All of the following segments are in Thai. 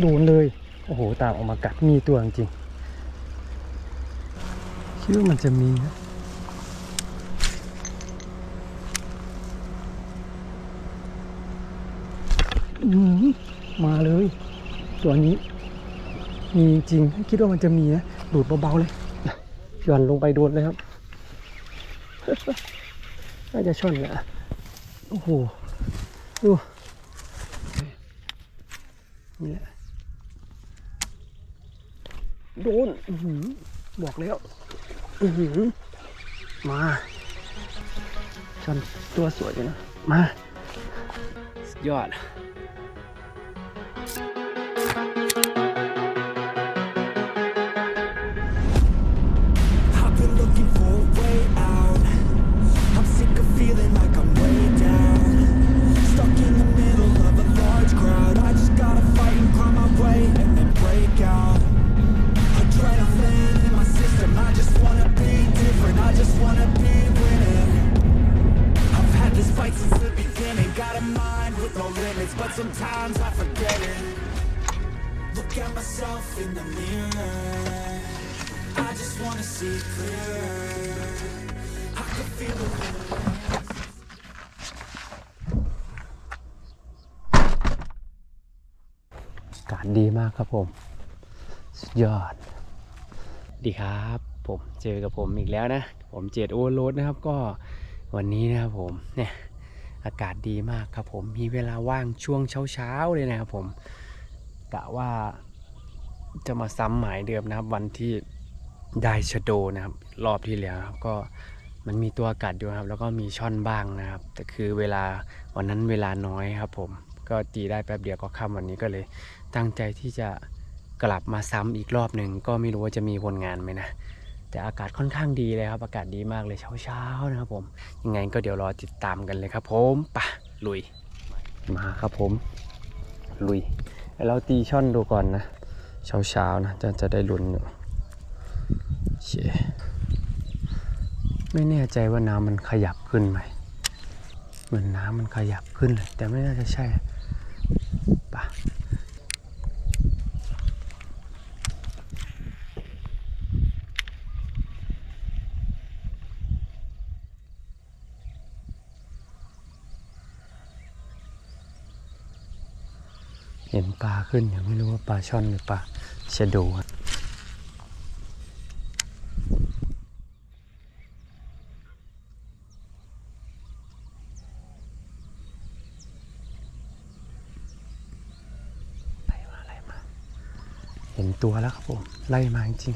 โดนเลย โอ้โห ตามออกมากัดมีตัวจริงคิดว่ามันจะมีนะมมาเลย ตัวนี้ มีจริง คิดว่ามันจะมีนะดูดเบาๆเลยหย่อนลงไปโดนเลยครับ น่าจะช่อนแหละโอ้โห ดู นี่แหละ โดนอื้อหือบอกแล้วอือหือมาช่อนตัวสวยอยู่นะ มาสุดยอด อากาศดีมากครับผม สุดยอด ดีครับ ผมเจอกับผมอีกแล้วนะ ผมเจดโอเวอร์โรดนะครับก็วันนี้นะครับผมเนี่ยอากาศดีมากครับผมมีเวลาว่างช่วงเช้าๆเลยนะครับผมกะว่า จะมาซ้ำหมายเดิมนะครับ วันที่ได้ชโดนะครับ รอบที่แล้วครับก็มันมีตัวกัดอยู่ครับ แล้วก็มีช่อนบ้างนะครับ แต่คือเวลาวันนั้นเวลาน้อยครับ ผมก็ตีได้แป๊บเดียวก็ค่ำวันนี้ก็เลย ตั้งใจที่จะกลับมาซ้ำอีกรอบหนึ่งก็ไม่รู้ว่าจะมีผลงานไหมนะแต่อากาศค่อนข้างดีเลยครับ อากาศดีมากเลยเช้าๆนะครับ ผมยังไงก็เดี๋ยวรอติดตามกันเลยครับ ผมปะลุยมาครับผม ลุยแล้วเราตีช่อนดูก่อนนะ เช้าๆนะจะจะได้ลุ้นอยู่เชไม่แน่ใจว่าน้ำมันขยับขึ้นไหม เหมือนน้ำมันขยับขึ้นเลย แต่ไม่น่าจะใช่ เห็นปลาขึ้นยังไม่รู้ว่าปลาช่อนหรือปลาชะโดครับไล่มาไล่มาเห็นตัวแล้วครับผม ไล่มาจริง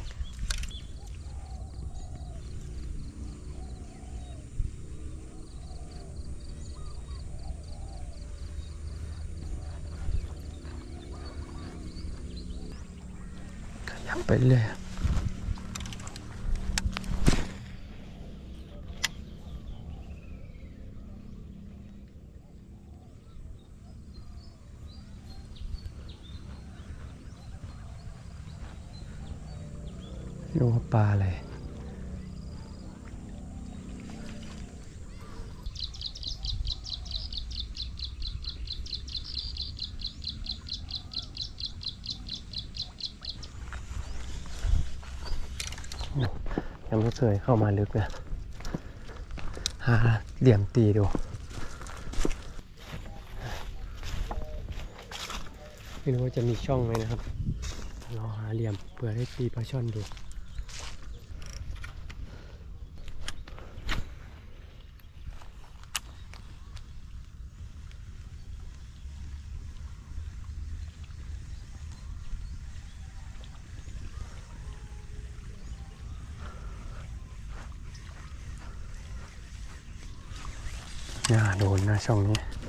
ขยับไปเรื่อยไม่รู้ว่าปลาอะไร ยเคยเข้ามาลึกนะหาเหลี่ยมตีดู ไม่รู้ว่าจะมีช่องไหมนะครับรอหาเหลี่ยมเพื่อได้ตีปลาช่อนดู น่าโ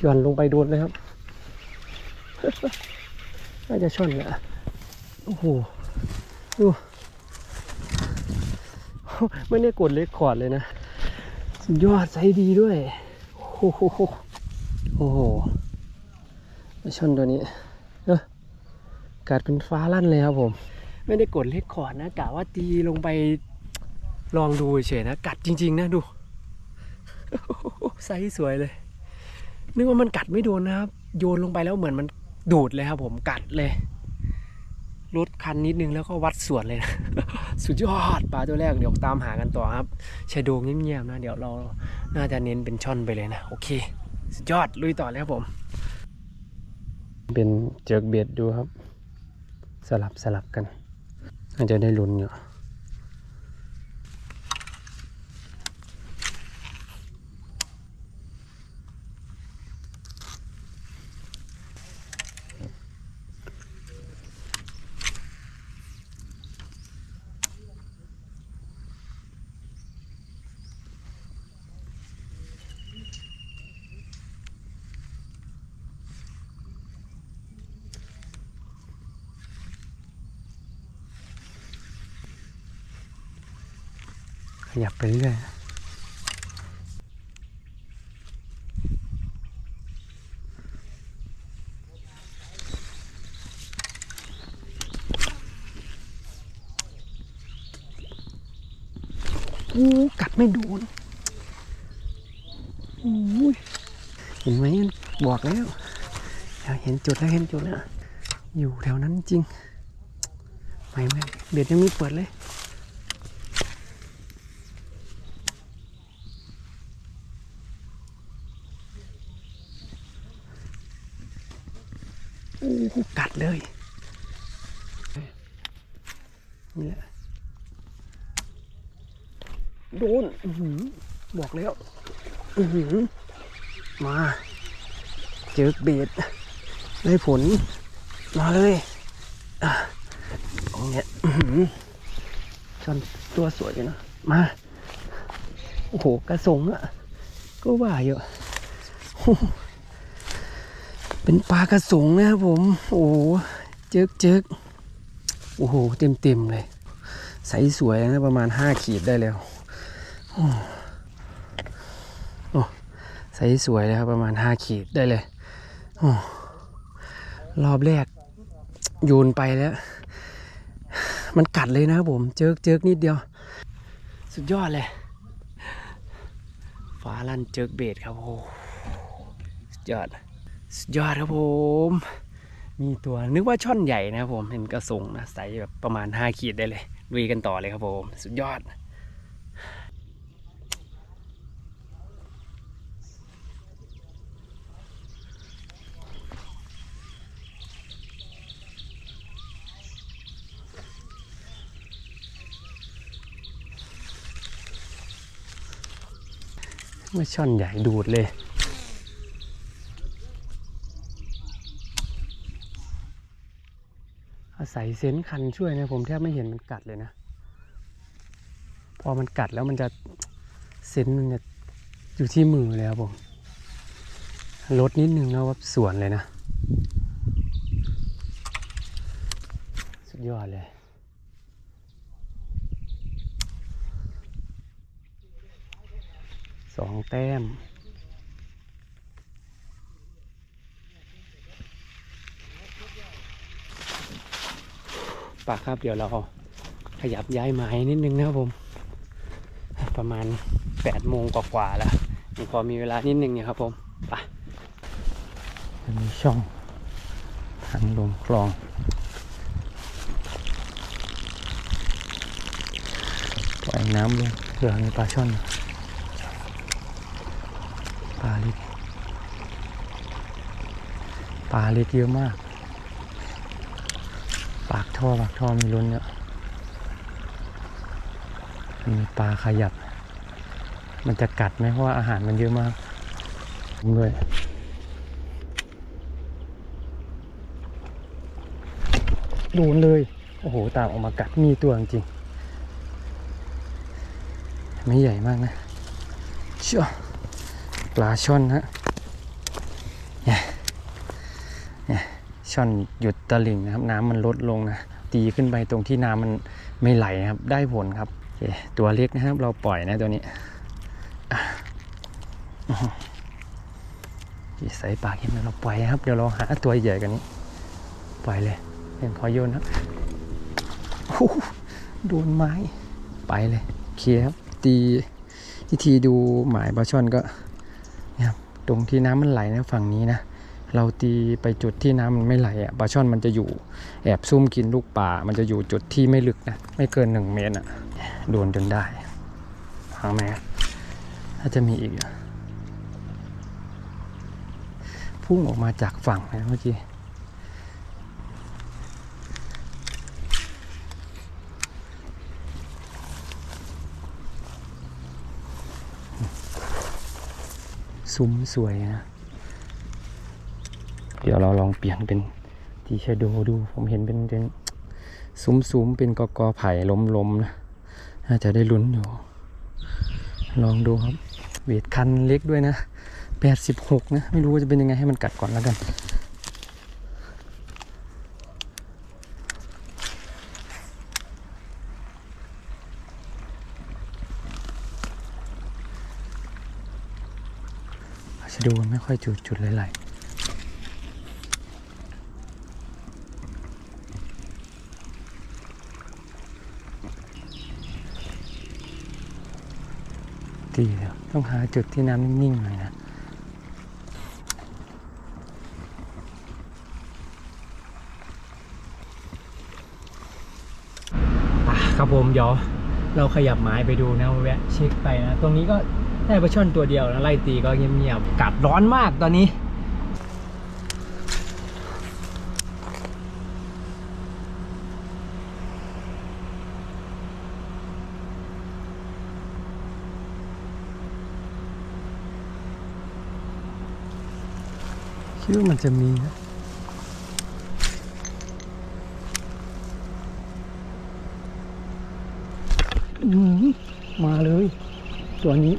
หย่อนลงไปโดนเลยครับ น่าจะช่อนแหละโอ้โห ดู ไม่ได้กดเล็กคอดเลยนะ สุดยอดไซส์ดีด้วย โอ้โห โอ้โหช่อนตัวนี้เออกัดเป็นฟ้าลั่นเลยครับผม ไม่ได้กดเล็กคอดนะกะว่าตีลงไป ลองดูเฉยนะ กัดจริง ๆ นะดูไซส์สวยเลย นึกว่ามันกัดไม่โดนนะครับ โยนลงไปแล้วเหมือนมันดูดเลยครับผมกัดเลยรถคันนิดนึงแล้วก็วัดส่วนเลยนะ สุดยอดปลาตัวแรกเดี๋ยวตามหากันต่อครับชายโดเงียบๆนะ เดี๋ยวเราน่าจะเน้นเป็นช่อนไปเลยนะ โอเค สุดยอดลุยต่อเลยครับผม เป็นเจิกเบ็ดดูครับ สลับสลับกันอาจจะได้ลุ้นอยู่ ขยับไปเรื่อยโอ้กัดไม่โดนโอ้ยเห็นไหมบอกแล้วอยากเห็นจุดแล้วเห็นจุดแล้ว อยู่แถวนั้นจริงไม่ไม่เบ็ดยังไม่เปิดเลย โอ้โหกัด เลยนี่แหละโดนอบอกแล้วมาเจอเบ็ดได้ผล มาเลยอะตรงเนี้ยอื้อหือจนตัวสวยอยู่นะ มา โอ้โห กระสงอะก็ว่าอยู่ เป็นปลากระสงนะครับผม โอ้โหเจิกเจิกโอ้โห เต็มเต็มเลย ใสสวยนะประมาณห้าขีดได้แล้วโอ้ใสสวยเลยครับประมาณห้าขีดได้เลยอรอบแรกโยนไปแล้ว มันกัดเลยนะครับผม เจิกเจิกนิดเดียว สุดยอดเลยฟ้าลั่นเจิกเบดครับโอ้สุดยอด สุดยอดครับผม มีตัวนึกว่าช่อนใหญ่นะครับผมเห็นกระสงนะใส่แบบประมาณ 5 ขีดได้เลยลุยกันต่อเลยครับผม สุดยอดว่าช่อนใหญ่ดูดเลย อาศัยเซนคันช่วยนะผมแทบไม่เห็นมันกัดเลยนะ พอมันกัดแล้วมันจะเซนมันจะอยู่ที่มือเลยครับผมลดนิดนึงนะว่าสวนเลยนะ สุดยอดเลยสองแต้ม ปากครับ เดี๋ยวเราขยับย้ายไม้นิดนึงนะครับผม ประมาณ8ปดโมงกว่าๆแล้วยังพอมีเวลานิดนึงเนี่ยครับผมไปมีช่องทางลงคลองปล่อยน้ำลงเผื่อมีปลาช่อนปลาเล็กปลาเล็กเยอะมาก ปากท่อปากท่อมีลุ้นเนี่ยมีปลาขยับ มันจะกัดไหมเพราะว่าอาหารมันเยอะมากด้วยโดนเลย โอ้โห ตามออกมากัดมีตัวจริง ไม่ใหญ่มากนะเชื่อปลาช่อนฮะ ช่อนหยุดตะลิ่งนะครับ น้ำมันลดลงนะตีขึ้นไปตรงที่น้ำมันไม่ไหลนะครับ ได้ผลครับตัวเล็กนะครับ เราปล่อยนะตัวนี้ใส่ปากเห็นไหมเราปล่อยครับ เดี๋ยวเราหาตัวใหญ่กันนี้ปล่อยเลยเห็นขอโยนนะโอ้โดนไม้ ไปเลยเคลียครับตีวิธีดูหมายปลาช่อนก็นี่ยครับตรงที่น้ำมันไหลนะฝั่งนี้นะ เราตีไปจุดที่น้ำมันไม่ไหลอะปลาช่อนมันจะอยู่แอบซุ่มกินลูกป่า มันจะอยู่จุดที่ไม่ลึกนะ ไม่เกินหนึ่งเมตรอะโดนจนได้หาไหมถ้าจะมีอีกอะพุ่งออกมาจากฝั่งนะเมื่อกี้ซุ้มสวยนะ เดี๋ยวเราลองเปลี่ยนเป็นทีชโดดู ผมเห็นเป็นเป็นซุ้มๆเป็นกอกอไผ่ล้มๆนะน่าจะได้ลุ้นอยู่ ลองดูครับเวทคันเล็กด้วยนะ86นะ ไม่รู้ว่าจะเป็นยังไงให้มันกัดก่อนแล้วกันชะดูไม่ค่อยจุดจุดหลๆ ดีแล้วต้องหาจุดที่น้ำนิ่งๆหน่อยนะอะครับผมเดี๋ยวเราขยับไม้ไปดูนะแวะเช็คไปนะ ตรงนี้ก็ได้ปลาช่อนตัวเดียวนะไล่ตีก็เงียบๆกัดร้อนมากตอนนี้ คิดว่ามันจะมีนะมาเลย ตัวนี้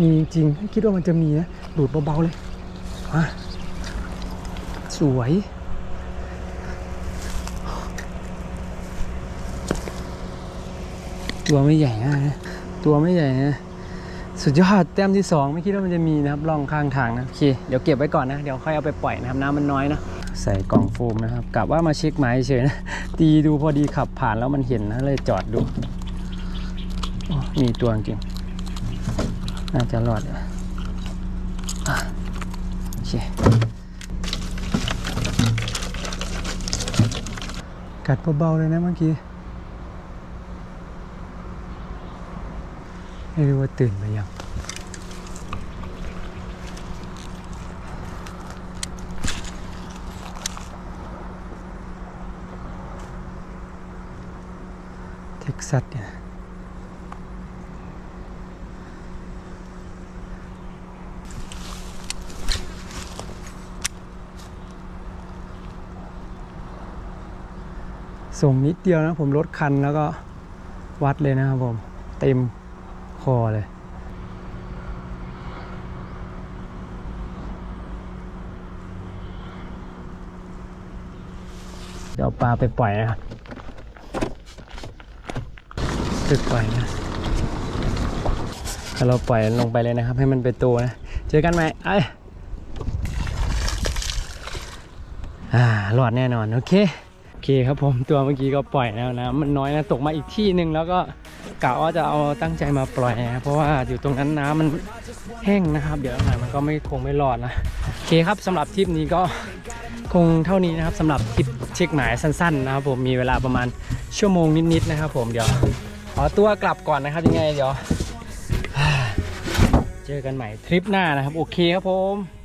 มีจริงคิดว่ามันจะมีนะดูดเบาๆเลยมาสวยตัวไม่ใหญ่นะตัวไม่ใหญ่นะ สุดยอดแต้มที่สองไม่คิดว่ามันจะมีนะครับล่องข้างทางนะโอเคเดี๋ยวเก็บไว้ก่อนนะเดี๋ยวค่อยเอาไปปล่อยนะครับน้ำมันน้อยนะใส่กล่องโฟมนะครับกะว่ามาเช็คไม้เฉยนะตีดูพอดีขับผ่านแล้วมันเห็นนะเลยจอดดูโอ้มีตัวจริงน่าจะรอดอะอะโอเคกัดเบาๆเลยนะเมื่อกี้ ไม่รู้ว่าตื่นไปยังเท็กซัสเนี่ยส่งนิดเดียวนะผมลดคันแล้วก็วัดเลยนะครับผม เต็ม คอเลย เดี๋ยวปลาไปปล่อยนะตึกปล่อยนะถ้าเราปล่อยลงไปเลยนะครับ ให้มันไปโตนะ เจอกันไหมไอ้ยอ่ารอดแน่นอน โอเค โอเคครับผมตัวเมื่อกี้ก็ปล่อยแล้วนะมันน้อยนะตกมาอีกที่หนึ่งแล้วก็กะว่าจะเอาตั้งใจมาปล่อยนะเพราะว่าอยู่ตรงนั้นน้ำมันแห้งนะครับ เดี๋ยวหน่อยมันก็ไม่คงไม่รอดนะโอเคครับสำหรับทริปนี้ก็คงเท่านี้นะครับสำหรับทริปเช็คหมายสั้นๆนะครับผมมีเวลาประมาณชั่วโมงนิดๆนะครับ ผมเดี๋ยวขอตัวกลับก่อนนะครับยังไงเดี๋ยวเจอกันใหม่ทริปหน้านะครับ โอเคครับผม